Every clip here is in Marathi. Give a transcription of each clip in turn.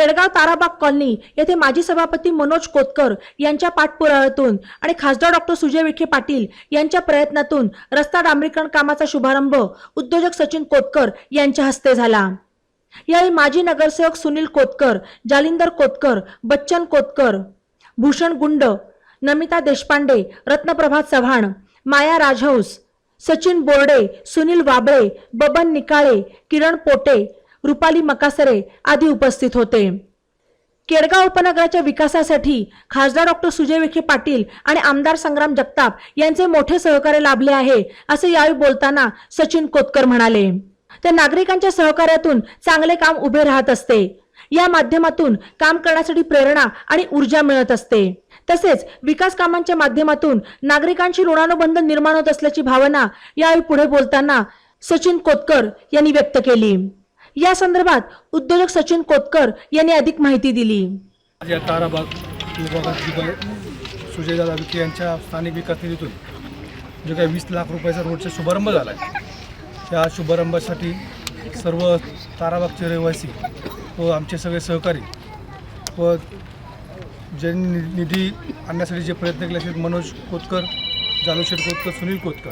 केडगाव ताराबाग कॉलनी येथे माजी सभापती मनोज कोतकर यांच्या पाठपुराव्यातून आणि खासदार डॉक्टर सुजय विखे पाटील यांच्या प्रयत्नातून रस्ता डांबरीकरण कामाचा शुभारंभ उद्योजक सचिन कोतकर यांच्या हस्ते झाला. यावेळी माजी नगरसेवक सुनील कोतकर जालिंदर कोतकर बच्चन कोतकर भूषण गुंड नमिता देशपांडे रत्नप्रभा चव्हाण माया राजहंस सचिन बोर्डे सुनील वाबळे बबन निकाळे किरण पोटे रुपाली मकासरे आदी उपस्थित होते. केडगाव उपनगराच्या विकासासाठी खासदार डॉक्टर सुजय विखे पाटील आणि आमदार संग्राम जगताप यांचे मोठे सहकार्य लाभले आहे असे यावेळी बोलताना सचिन कोतकर म्हणाले. तर नागरिकांच्या सहकार्यातून चांगले काम उभे राहत असते. या माध्यमातून काम करण्यासाठी प्रेरणा आणि ऊर्जा मिळत असते. तसेच विकास कामांच्या माध्यमातून नागरिकांशी ऋणानुबंध निर्माण होत असल्याची भावना यावेळी पुढे बोलताना सचिन कोतकर यांनी व्यक्त केली. या संदर्भात उद्योजक सचिन कोतकर यांनी अधिक माहिती दिली. या ताराबाग विभागात जी सुजयदादा विखे यांच्या स्थानिक विकास निधीतून जे काही वीस लाख रुपयाचा रोडचा शुभारंभ झाला आहे त्या शुभारंभासाठी सर्व ताराबागचे रहिवासी व आमचे सगळे सहकारी व ज्यांनी नि- निधी आणण्यासाठी जे प्रयत्न केले असेल मनोज कोतकर जालूशेठ कोतकर सुनील कोतकर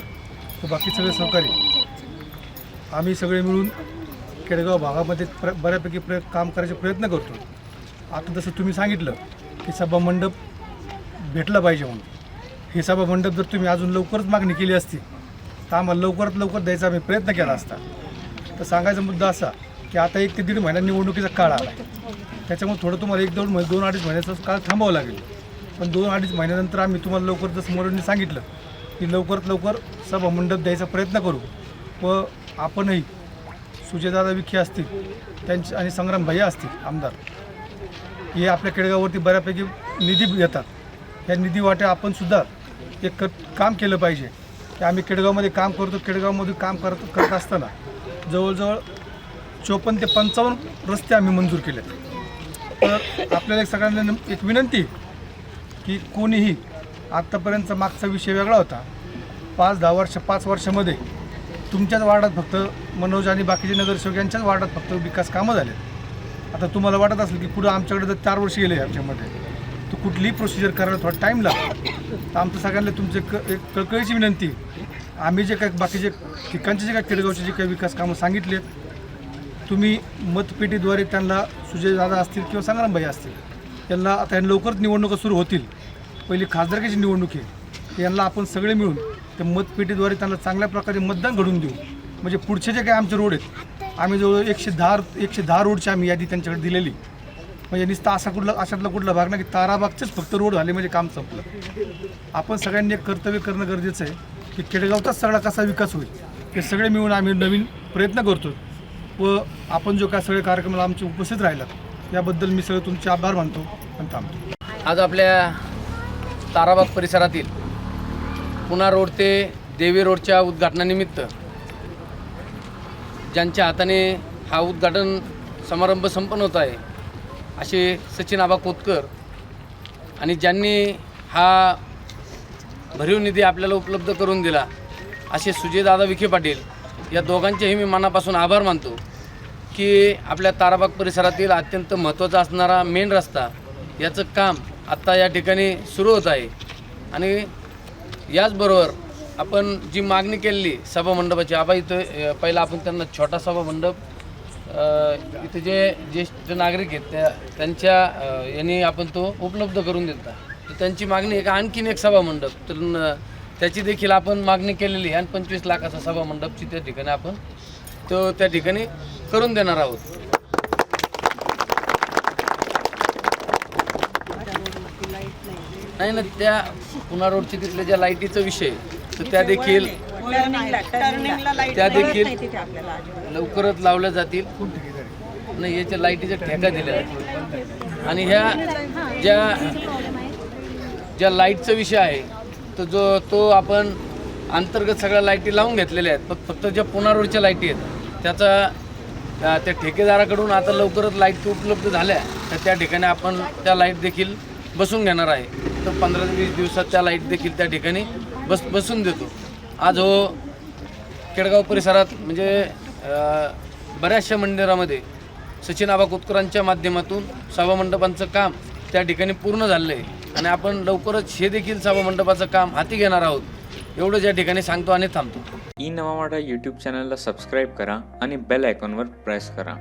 व बाकी सगळे सहकारी आम्ही सगळे मिळून केडगाव भागामध्ये प्र बऱ्यापैकी प्रयोग काम करायचे प्रयत्न करतो. आता जसं तुम्ही सांगितलं की सभा मंडप भेटला पाहिजे म्हणून. हे सभा मंडप जर तुम्ही अजून लवकरच मागणी केली असती तर आम्हाला लवकरात लवकर द्यायचा आम्ही प्रयत्न केला असता. तर सांगायचा मुद्दा असा की आता एक ते दीड महिना निवडणुकीचा काळ आला त्याच्यामुळे थोडं तुम्हाला एक दोन दोन अडीच महिन्याचा काळ थांबावं लागेल. पण दोन अडीच महिन्यानंतर आम्ही तुम्हाला लवकर जसं मोरेंनी सांगितलं की लवकरात लवकर सभा मंडप द्यायचा प्रयत्न करू व आपणही सुजयदादा विखे असतील त्यांचे आणि संग्राम भैया असतील आमदार हे आपल्या केडगाववरती बऱ्यापैकी निधी येतात. या निधी वाट्या आपण सुद्धा एक क काम केलं पाहिजे. की आम्ही केडगावमध्ये काम करतो केडगावमध्ये काम करत करत असताना जवळजवळ चोपन्न ते पंचावन्न रस्ते आम्ही मंजूर केले तर आपल्याला एक सगळ्यांना एक विनंती की कोणीही आत्तापर्यंतचा मागचा विषय वेगळा होता. पाच दहा वर्ष पाच वर्षामध्ये तुमच्याच वार्डात फक्त मनोज आणि बाकीचे नगरसेवक यांच्याच वार्डात फक्त विकास कामं झाले आता तुम्हाला वाटत असेल की पुढं आमच्याकडे जर चार वर्ष गेले आमच्यामध्ये तर कुठलीही प्रोसिजर करायला थोडा टाईम लागतो. तर आमचं सगळ्यांना तुमचे क एक कळकळीची विनंती आम्ही जे काही बाकीचे ठिकाणचे जे काही केडगावचे जे काही विकास कामं सांगितलेत तुम्ही मतपेटीद्वारे त्यांना सुजयदादा असतील किंवा संग्रामबाई असतील त्यांना आता या लवकरच निवडणुका सुरू होतील. पहिली खासदारकीची निवडणूक आहे. यांना आपण सगळे मिळून त्या मतपेटीद्वारे त्यांना चांगल्या प्रकारे मतदान घडून देऊ. म्हणजे पुढचे जे काही आमचे रोड आहेत आम्ही जवळ एकशे दहा एकशे दहा रोडची आम्ही यादी त्यांच्याकडे दिलेली. म्हणजे नुसतं असा कुठला अशातला कुठला भाग नाही की ताराबागचेच फक्त रोड झाले म्हणजे काम संपलं. आपण सगळ्यांनी एक कर्तव्य करणं गरजेचं आहे की खेडेगावचाच सगळा कसा विकास होईल हे सगळे मिळून आम्ही नवीन प्रयत्न करतो व आपण जो काय सगळे कार्यक्रमाला आमचे उपस्थित राहिलात याबद्दल मी सगळे तुमचे आभार मानतो आणि थांबतो. आज आपल्या ताराबाग परिसरातील पुणा रोड ते देवी रोडच्या उद्घाटनानिमित्त ज्यांच्या हाताने हा उद्घाटन समारंभ संपन्न होत आहे असे सचिन आबा कोतकर आणि ज्यांनी हा भरीव निधी आपल्याला उपलब्ध करून दिला असे सुजयदादा विखे पाटील या दोघांचेही मी मनापासून आभार मानतो की आपल्या ताराबाग परिसरातील अत्यंत महत्त्वाचा असणारा मेन रस्ता याचं काम आत्ता या ठिकाणी सुरू होत आहे. आणि याचबरोबर आपण जी मागणी केलेली सभामंडपाची आबा इथं पहिला आपण त्यांना छोटा सभामंडप इथे जे ज्येष्ठ नागरिक आहेत त्या त्यांच्या यांनी आपण तो उपलब्ध करून देता तर त्यांची मागणी एक आणखीन एक सभामंडप तर त्याची देखील आपण मागणी केलेली आणि पंचवीस लाखाचा सभामंडपची त्या ठिकाणी आपण तो त्या ठिकाणी करून देणार आहोत. नाही ना त्या पुन्हा रोडची तिथल्या ज्या लाईटीचा विषय तर त्या देखील त्या देखील लवकरच लावल्या जातील. नाही याच्या लाईटीच्या ठेका दिल्या जातील. आणि ह्या ज्या ज्या लाईटचा विषय आहे तो जो तो आपण अंतर्गत सगळ्या लाईटी लावून घेतलेल्या आहेत. फक्त फक्त ज्या पुणा रोडच्या लाईटी आहेत त्याचा त्या त्या ठेकेदाराकडून आता लवकरच लाइट उपलब्ध झाल्या तर त्या ठिकाणी आपण त्या लाइट देखील बसून घेणार आहे. तर पंधरा ते वीस दिवसात त्या लाइट देखील त्या ठिकाणी बस बसून देतो. आज हो केडगाव परिसरात म्हणजे बऱ्याचशा मंदिरामध्ये सचिन आबा कोतकरांच्या माध्यमातून सभामंडपांचं काम त्या ठिकाणी पूर्ण झालं आहे. आणि आपण लवकरच हे देखील सभामंडपाचं काम हाती घेणार आहोत. एवढंच या ठिकाणी सांगतो आणि थांबतो. ई नवा मराठा यूट्यूब चॅनलला सबस्क्राईब करा आणि बेल आयकॉनवर प्रेस करा.